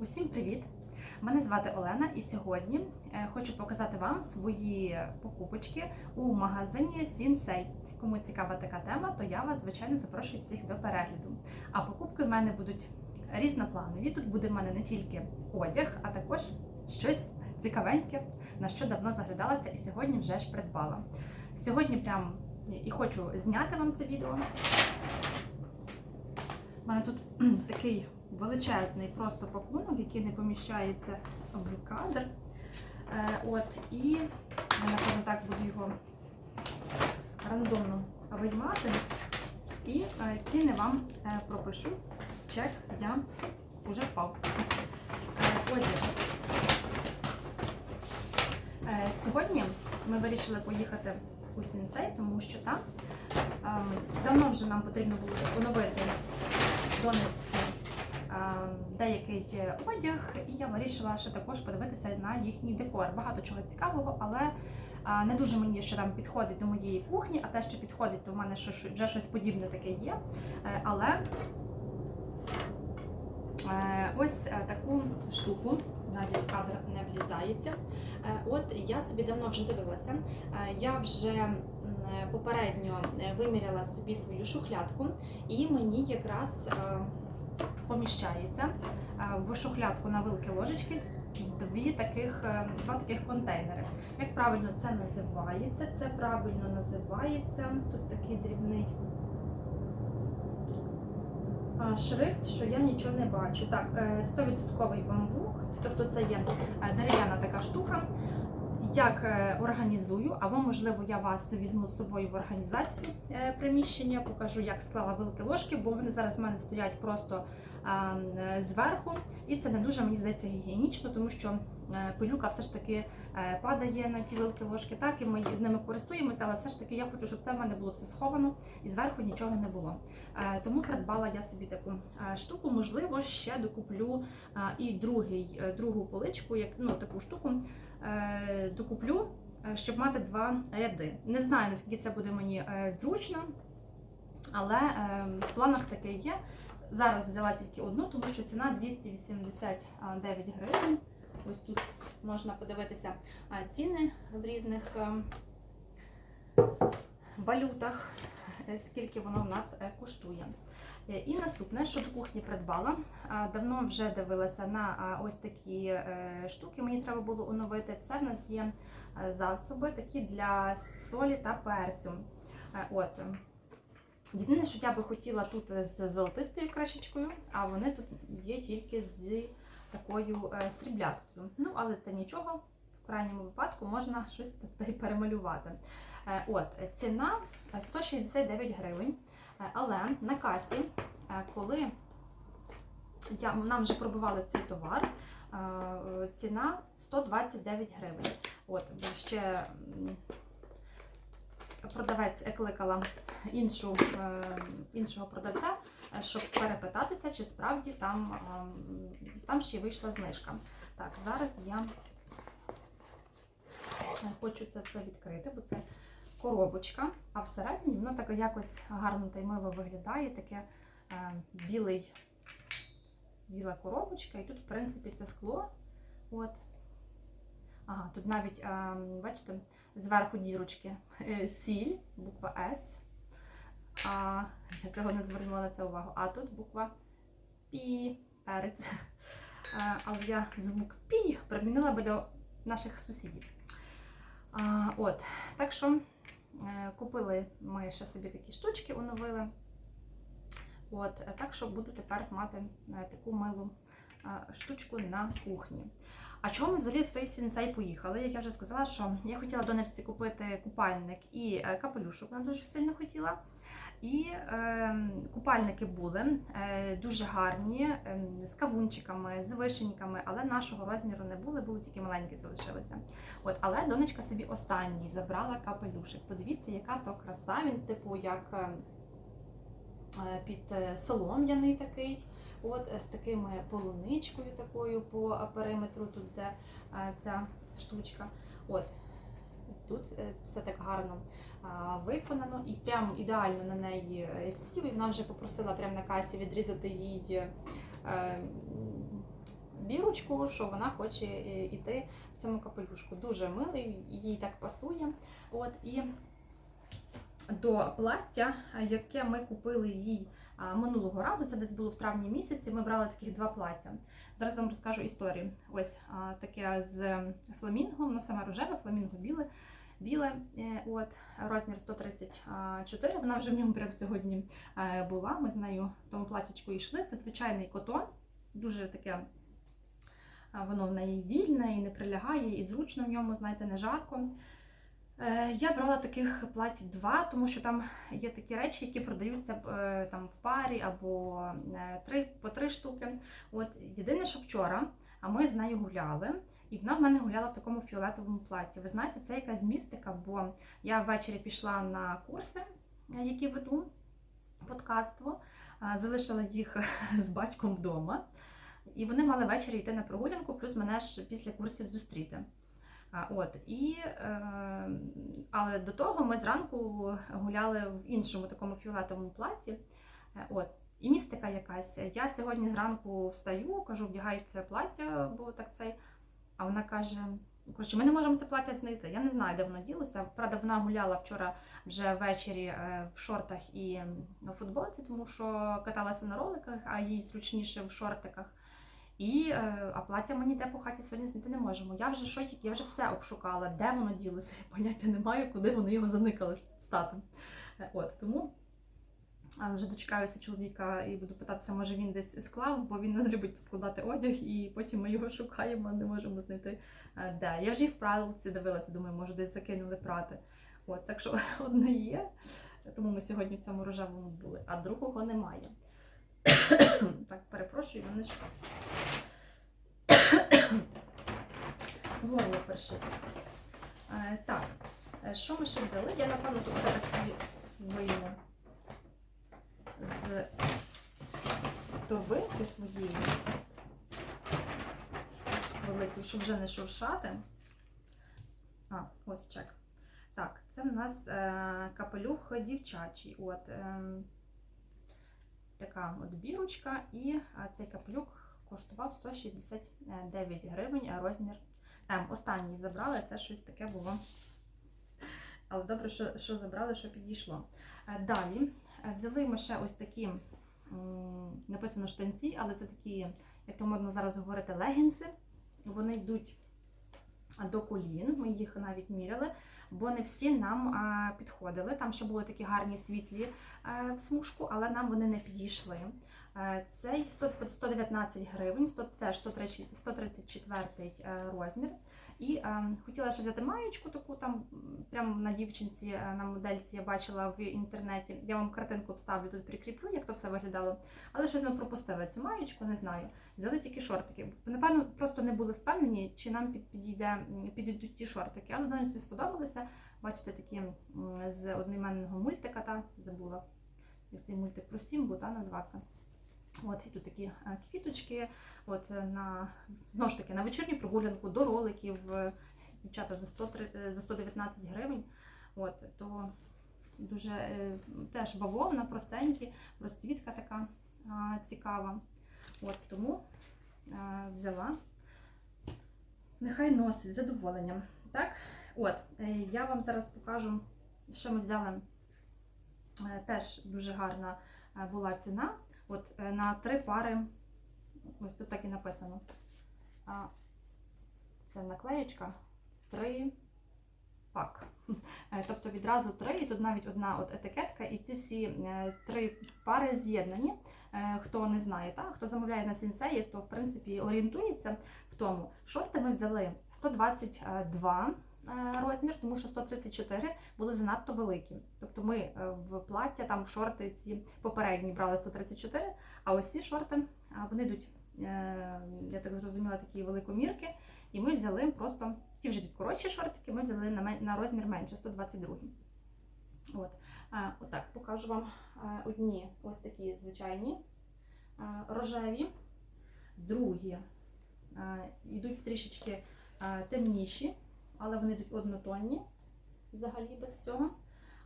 Усім привіт! Мене звати Олена, і сьогодні е, хочу показати вам свої покупочки у магазині Сінсей. Кому цікава така тема, то я вас звичайно запрошую всіх до перегляду. А покупки в мене будуть різнопланові. Тут буде в мене не тільки одяг, а також щось цікавеньке, на що давно заглядалася, і сьогодні вже ж придбала. Сьогодні прям і хочу зняти вам це відео. У мене тут такий величезний просто пакунок, який не поміщається в кадр. Е, от, і я, напевно, так буду його рандомно виймати. І е, ціни вам е, пропишу. Чек я вже впав. Отже, сьогодні ми вирішили поїхати у Сінсей, тому що там ем, давно вже нам потрібно було оновити донести деякий одяг, і я вирішила ще також подивитися на їхній декор. Багато чого цікавого, але не дуже мені що там підходить до моєї кухні, а те, що підходить, то в мене вже щось подібне таке є. Е, Але е, ось е, таку штуку, навіть в кадр не влізається. От я собі давно вже дивилася. Я вже попередньо виміряла собі свою шухлядку, і мені якраз поміщається е, в шухлядку на вилки ложечки дві таких, е, два таких контейнери. Як правильно це називається? Це правильно називається. Тут такий дрібний шрифт, що я нічого не бачу. Так, е, 100% бамбук, тобто це є е, дерев'яна така штука. Як е, організую, або можливо я вас візьму з собою в організацію е, приміщення, покажу, як склала вилки ложки, бо вони зараз в мене стоять просто е, зверху, і це не дуже мені здається гігієнічно, тому що пилюка все ж таки падає на ті вилки ложки. Так і ми з ними користуємося, але все ж таки я хочу, щоб це в мене було все сховано і зверху нічого не було. Тому придбала я собі таку штуку. Можливо, ще докуплю і другий, другу поличку, як ну таку штуку докуплю, е, щоб мати два ряди. Не знаю, наскільки це буде мені е, зручно, але е, в планах таке є. Зараз взяла тільки одну, тому що ціна 289 гривень. Ось тут можна подивитися е, ціни в різних е, валютах, е, скільки воно в нас е, коштує. Е, І наступне, що до кухні придбала. Давно вже дивилася на ось такі е, штуки. Мені треба було оновити. Це в нас є е, засоби такі для солі та перцю. От. Єдине, що я би хотіла тут з золотистою кришечкою, а вони тут є тільки з такою сріблястою. Ну, але це нічого. В крайньому випадку можна щось перемалювати. От, ціна 169 гривень. Е, Але на касі, е, коли я, нам вже пробивали цей товар, е, ціна 129 гривень. От, ще продавець кликала іншу, іншого продавця, щоб перепитатися, чи справді там, там ще вийшла знижка. Так, зараз я хочу це все відкрити, бо це коробочка, а всередині воно так якось гарно та й мило виглядає, таке е, білий, біла коробочка, і тут, в принципі, це скло. От. Ага, тут навіть, е, бачите, зверху дірочки е, сіль, буква С. А, я цього не звернула на це увагу. А тут буква Пі, перець. Е, але я звук Пі примінила би до наших сусідів. А, от, так що купили ми ще собі такі штучки, оновили. От, е, так що буду тепер мати е, таку милу е, штучку на кухні. А чому ми взагалі в той сінсей поїхали? Як я вже сказала, що я хотіла донечці купити купальник і е, капелюшок, вона дуже сильно хотіла. І е, купальники були е, дуже гарні, е, з кавунчиками, з вишеньками, але нашого розміру не були, були тільки маленькі залишилися. От, але донечка собі останній забрала капелюшек. Подивіться, яка то краса. Він, типу, як е, е, під е, солом'яний такий. От з такими полуничкою такою по периметру, тут де е, ця штучка. От тут е, все так гарно виконано і прям ідеально на неї е, сів. І вона вже попросила прямо на касі відрізати їй е, бірочку, що вона хоче е, йти в цьому капелюшку. Дуже милий, їй так пасує. От і до плаття, яке ми купили їй минулого разу, це десь було в травні місяці. Ми брали таких два плаття. Зараз вам розкажу історію. Ось таке з фламінго, воно саме рожеве, фламінго біле. Біле, е, от розмір 134. Вона вже в ньому прямо сьогодні е, була. Ми з нею в тому платічку йшли. Це звичайний котон, дуже таке. Воно в неї вільне і не прилягає, і зручно в ньому, знаєте, не жарко. Е, Я брала таких плать два, тому що там є такі речі, які продаються е, там в парі або е, три по три штуки. От єдине, що вчора, а ми з нею гуляли, і вона в мене гуляла в такому фіолетовому платі. Ви знаєте, це якась містика, бо я ввечері пішла на курси, е, які веду по е, залишила їх з батьком вдома. І вони мали ввечері йти на прогулянку, плюс мене ж після курсів зустріти. От і е, але до того ми зранку гуляли в іншому такому фіолетовому платі. Е, От і містика якась. Я сьогодні зранку встаю, кажу, вдягай це плаття, бо так цей. А вона каже: коротше, ми не можемо це плаття знайти. Я не знаю, де воно ділося. Правда, вона гуляла вчора вже ввечері е, в шортах і в футболці, тому що каталася на роликах, а їй зручніше в шортиках. І, е, а плаття мені те по хаті сьогодні знайти не можемо. Я вже шокі, я вже все обшукала, де воно ділося, я поняття не маю, куди вони його заникали з татом. Е, От тому вже дочекаюся чоловіка і буду питатися, може він десь склав, бо він нас любить складати одяг, і потім ми його шукаємо, не можемо знайти е, де. Я вже і в пралці дивилася, думаю, може десь закинули прати. От, так що одне є, тому ми сьогодні в цьому рожевому були, а другого немає. так, перепрошую, мене щось горло першить. Е, так, е, що ми ще взяли? Я, напевно, тут все так собі вийму з торбинки своєї великої, щоб вже не шуршати. А, ось чек. Так, це в нас е, капелюх дівчачий. От, е, така от бірочка, і цей капелюх коштував 169 гривень, а розмір М. Останній забрали, це щось таке було. Але добре, що, що забрали, що підійшло. Е, Далі взяли ми ще ось такі, написано штанці, але це такі, як то модно зараз говорити, легінси. Вони йдуть до колін, ми їх навіть міряли, бо не всі нам підходили. Там ще були такі гарні світлі е, в смужку, але нам вони не підійшли. Е, Цей 119 гривень, 100 теж 134 е, розмір. І е, хотіла ще взяти маєчку таку там прямо на дівчинці, е, на модельці я бачила в інтернеті. Я вам картинку вставлю тут прикріплю, як то все виглядало. Але щось ми пропустили цю маєчку, не знаю. Взяли тільки шортики. Напевно, просто не були впевнені, чи нам під- підійде, підійдуть ті шортики. Але доньці сподобалися. Бачите, такі з одноіменного мультика, та забула, як цей мультик про Сімбу та, назвався. От і тут такі е, квіточки. От е, на знову ж таки на вечірню прогулянку до роликів. Е, Дівчата за 103, е, за 119 гривень. От то дуже е, теж бавовна, простенькі, розцвітка така а, цікава. От тому е, взяла. Нехай носить з задоволенням. Так, от е, я вам зараз покажу, що ми взяли. Е, Теж дуже гарна е, була ціна. От е, на три пари, ось тут так і написано. Це наклеєчка. Три пак. Е, Тобто відразу три, і тут навіть одна от етикетка, і ці всі е, три пари з'єднані. Е, Хто не знає, та? хто замовляє на сінсеї, то в принципі орієнтується в тому. Шорти ми взяли 122 е, розмір, тому що 134 були занадто великі. Тобто ми в плаття, там в шорти ці попередні брали 134, а ось ці шорти вони йдуть, я так зрозуміла, такі великомірки. І ми взяли просто ті вже йдуть коротші шортики, ми взяли на, на розмір менше, 122. От. А, отак покажу вам одні ось такі звичайні рожеві, другі йдуть трішечки темніші, але вони йдуть однотонні взагалі без всього.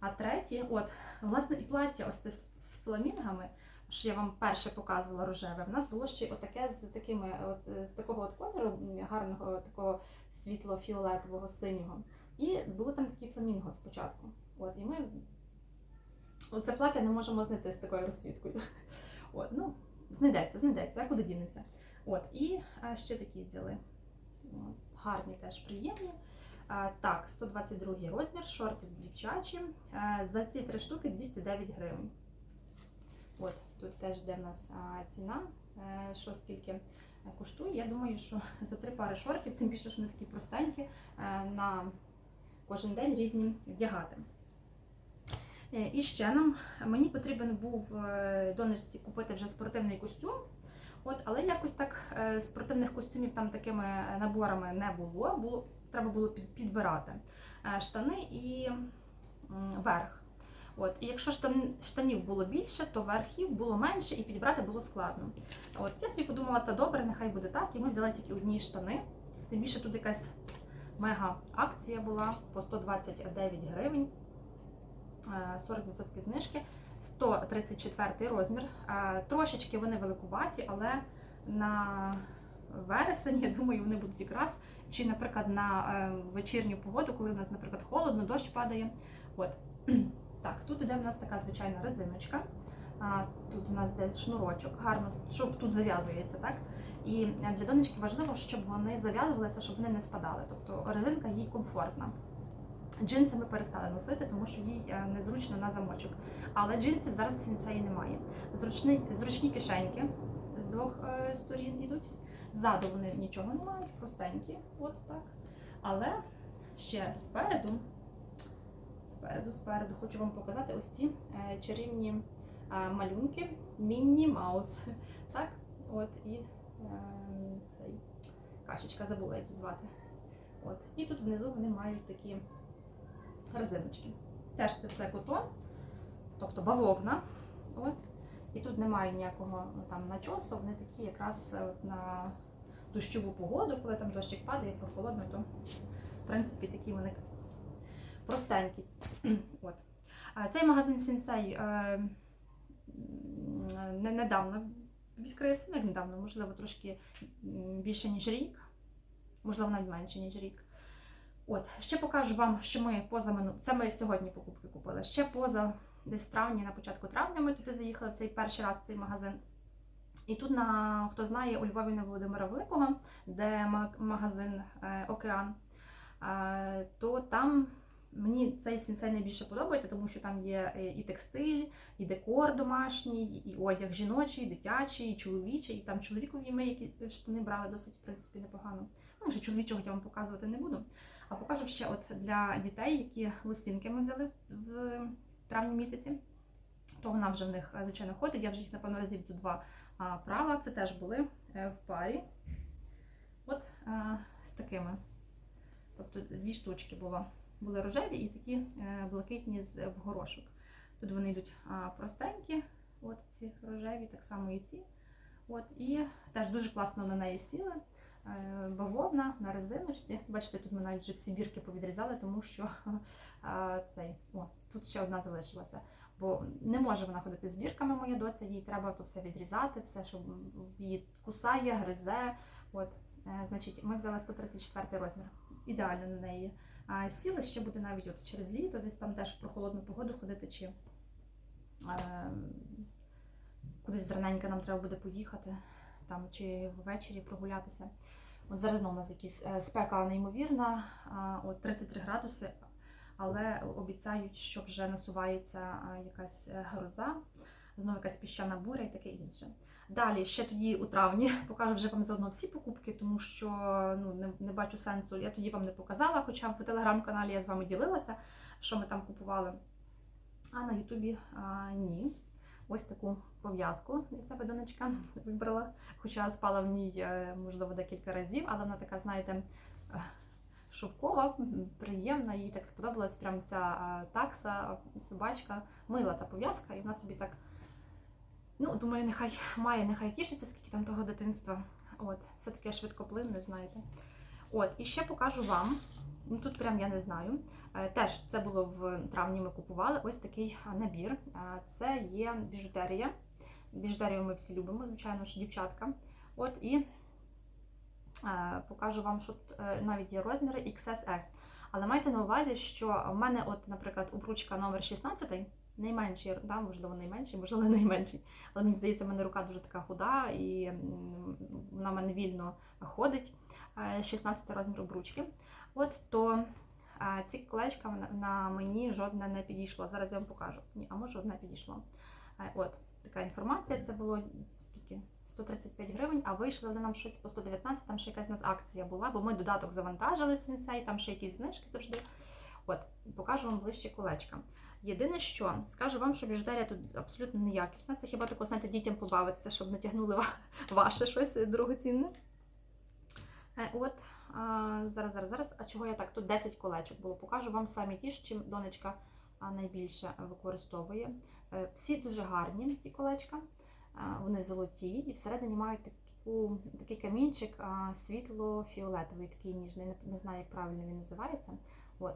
А треті, от, власне, і плаття ось це з фламінгами. Що я вам перше показувала рожеве, в нас було ще отаке з такими, от е, з такого от кольору, гарного такого світло-фіолетового синього. І було там такі фламінго спочатку. От, і ми оце плаття не можемо знайти з такою розцвіткою. От, ну, знайдеться, знайдеться, а куди дінеться. От, і а, ще такі взяли. От, гарні теж приємні. А, так, 122 розмір, шорти дівчачі. А, за ці три штуки 209 гривень. От, тут теж йде в нас ціна, е, що скільки е, коштує. Я думаю, що за три пари шортів, тим більше, що вони такі простенькі, е, на кожен день різні вдягати. І ще нам мені потрібен був донечці купити вже спортивний костюм. От, але якось так спортивних костюмів там такими наборами не було. було треба було підбирати штани і верх. От, і якщо штан, штанів було більше, то верхів було менше і підібрати було складно. От я собі подумала, та добре, нехай буде так. І ми взяли тільки одні штани. Тим більше тут якась мега акція була по 129 гривень, е, 40% знижки, 134 розмір. Е, Трошечки вони великуваті, але на вересень, я думаю, вони будуть якраз. Чи, наприклад, на е, вечірню погоду, коли в нас, наприклад, холодно, дощ падає. От. Так, тут іде в нас така звичайна резиночка. А, тут у нас десь шнурочок, гарно, щоб тут зав'язується, так? І е, для донечки важливо, щоб вони зав'язувалися, щоб вони не спадали. Тобто резинка їй комфортна. Джинси ми перестали носити, тому що їй е, незручно на замочок. Але джинсів зараз в сінсеї немає. Зручні, зручні кишеньки з двох е, сторін йдуть. Ззаду вони нічого не мають, простенькі, от так. Але ще спереду, спереду, спереду хочу вам показати ось ці е, чарівні е, малюнки Мінні Маус. Так, от і е, цей кашечка забула, як звати. От. І тут внизу вони мають такі резиночки. Теж це все котон, тобто бавовна. От. І тут немає ніякого ну, там начосу, вони такі якраз от на дощову погоду, коли там дощик падає, прохолодно, то в принципі такі вони простенькі. От. Цей магазин Сінсей е, не недавно відкрився, як недавно, можливо, трошки більше, ніж рік, можливо, навіть менше, ніж рік. От, ще покажу вам, що ми поза мину... Це ми сьогодні покупки купили. Ще поза десь в травні, на початку травня ми туди заїхали в цей перший раз в цей магазин. І тут, на хто знає, у Львові на Володимира Великого, де магазин е, Океан, е, то там мені цей сінсей найбільше подобається, тому що там є е, і текстиль, і декор домашній, і одяг жіночий, дитячий, і чоловічий. І там чоловікові ми які штани брали досить, в принципі, непогано. Ну, вже чоловічого я вам показувати не буду. А покажу ще от для дітей, які лосінки ми взяли в травні місяці. То вона вже в них, е, звичайно, ходить. Я вже їх, напевно, разів цю два а, права. Це теж були е, в парі. От е, з такими. Тобто дві штучки було. Були рожеві і такі е, блакитні з горошок. Тут вони йдуть простенькі, от ці рожеві, так само і ці. От, і теж дуже класно на неї сіли. Е, Бавовна на резиночці. Бачите, тут ми навіть вже всі бірки повідрізали, тому що цей, о, тут ще одна залишилася. Бо не може вона ходити з бірками, моя доця, їй треба то все відрізати, все, що її кусає, гризе. От, е, значить, ми взяли 134 розмір. Ідеально на неї. Сіли ще буде навіть от через літо, десь там теж про холодну погоду ходити, чи кудись зраненько нам треба буде поїхати, там, чи ввечері прогулятися. От зараз знову у нас якісь е, спека неймовірна, от 33 градуси, але обіцяють, що вже насувається якась е, гроза, знову якась піщана буря і таке інше. Далі, ще тоді у травні покажу вже вам заодно всі покупки, тому що ну, не, не бачу сенсу. Я тоді вам не показала, хоча в телеграм-каналі я з вами ділилася, що ми там купували. А на Ютубі а, ні. Ось таку пов'язку для себе донечка вибрала. Хоча спала в ній, е, можливо, декілька разів, але вона така, знаєте, е, шовкова, приємна, їй так сподобалась прям ця такса, собачка, мила та пов'язка, і вона собі так. Ну, думаю, нехай має, нехай тішиться, скільки там того дитинства. От, все таке швидкоплинне, знаєте. От, і ще покажу вам. Ну, тут прям я не знаю. Е, Теж це було в травні. Ми купували ось такий набір. Це є біжутерія біжутерію ми всі любимо, звичайно ж, дівчатка. От і е, покажу вам, що тут, е, навіть є розміри XSS. Але майте на увазі, що в мене, от, наприклад, обручка номер 16, найменший, да, можливо, найменший, можливо, найменший. Але мені здається, в мене рука дуже така худа, і вона мене вільно ходить. Е, 16 розмір обручки. От то ці колечка на, мені жодне не підійшло. Зараз я вам покажу. Ні, а може одне підійшло. Е, От така інформація. Це було скільки? 135 гривень, а вийшли вони нам щось по 119, там ще якась у нас акція була, бо ми додаток завантажили з сенсей, там ще якісь знижки завжди. От, покажу вам ближче колечка. Єдине, що скажу вам, що біжутерія тут абсолютно неякісна. Це хіба тако, знаєте, дітям побавитися, щоб натягнули ва- ваше щось дорогоцінне. Е, От, а, зараз, зараз, зараз. А чого я так? Тут 10 колечок було. Покажу вам самі ті, чим донечка найбільше використовує. Е, Всі дуже гарні, ті колечка. Вони золоті і всередині мають таку, такий камінчик світло-фіолетовий, такий ніжний. Не, знаю, як правильно він називається. От.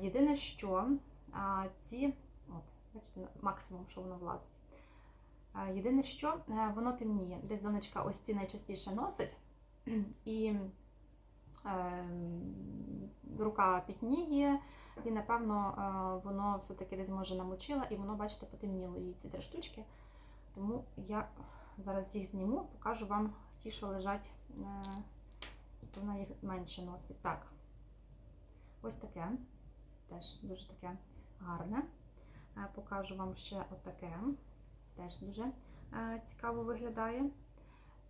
Єдине, що а, ці, от, бачите, максимум, що воно влазить. Єдине, що е, воно темніє. Десь донечка ось ці найчастіше носить, і е, рука пітніє, і, напевно, е, воно все-таки десь може намочила, і воно, бачите, потемніло їй ці три штучки. Тому я зараз їх зніму, покажу вам ті, що лежать, е, то вона їх менше носить. Так, ось таке. Теж дуже таке гарне. Е, Покажу вам ще отаке. Теж дуже е, цікаво виглядає.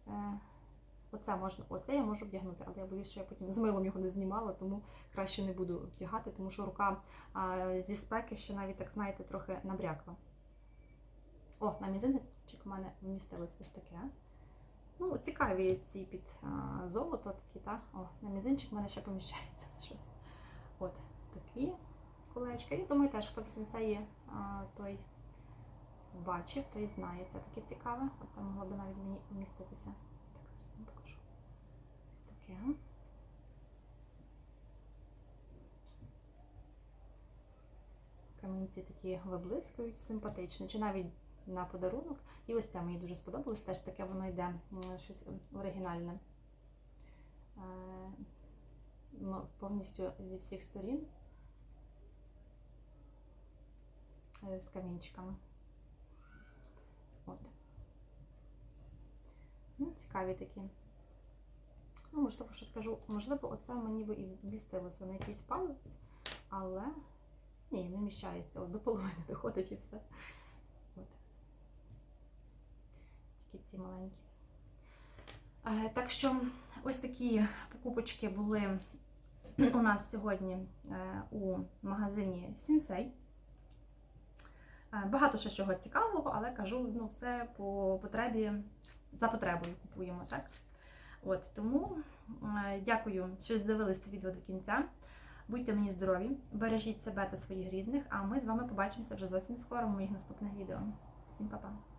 Е, Оце можна, оце я можу вдягнути, але я боюсь, що я потім з милом його не знімала, тому краще не буду вдягати, тому що рука зі спеки ще навіть, так знаєте, трохи набрякла. О, на мізинчик у мене вмістилось ось таке. Ну, цікаві ці під золото такі, та? О, на мізинчик в мене ще поміщається щось. От такі колечка. Я думаю, теж хто в сенсеї той бачив, той знає. Це таке цікаве. Оце могло би навіть мені вміститися. Так, зараз вам покажу. Ось таке. Камінці такі виблискують, симпатичні, чи навіть на подарунок. І ось це мені дуже сподобалось. Теж таке воно йде щось оригінальне. Е, Ну, повністю зі всіх сторін е, з камінчиками. От. Ну, цікаві такі. Ну, можливо, що скажу, можливо, оце мені би і вмістилося на якийсь палець, але ні, не вміщається. От до половини доходить і все. От. Тільки ці маленькі. Е, Так що ось такі покупочки були у нас сьогодні е, у магазині Сінсей. Е, Багато ще чого цікавого, але кажу, ну, все по потребі, за потребою купуємо, так? От, тому е, дякую, що дивилися це відео до кінця. Будьте мені здорові, бережіть себе та своїх рідних, а ми з вами побачимося вже зовсім скоро в моїх наступних відео. Всім па-па!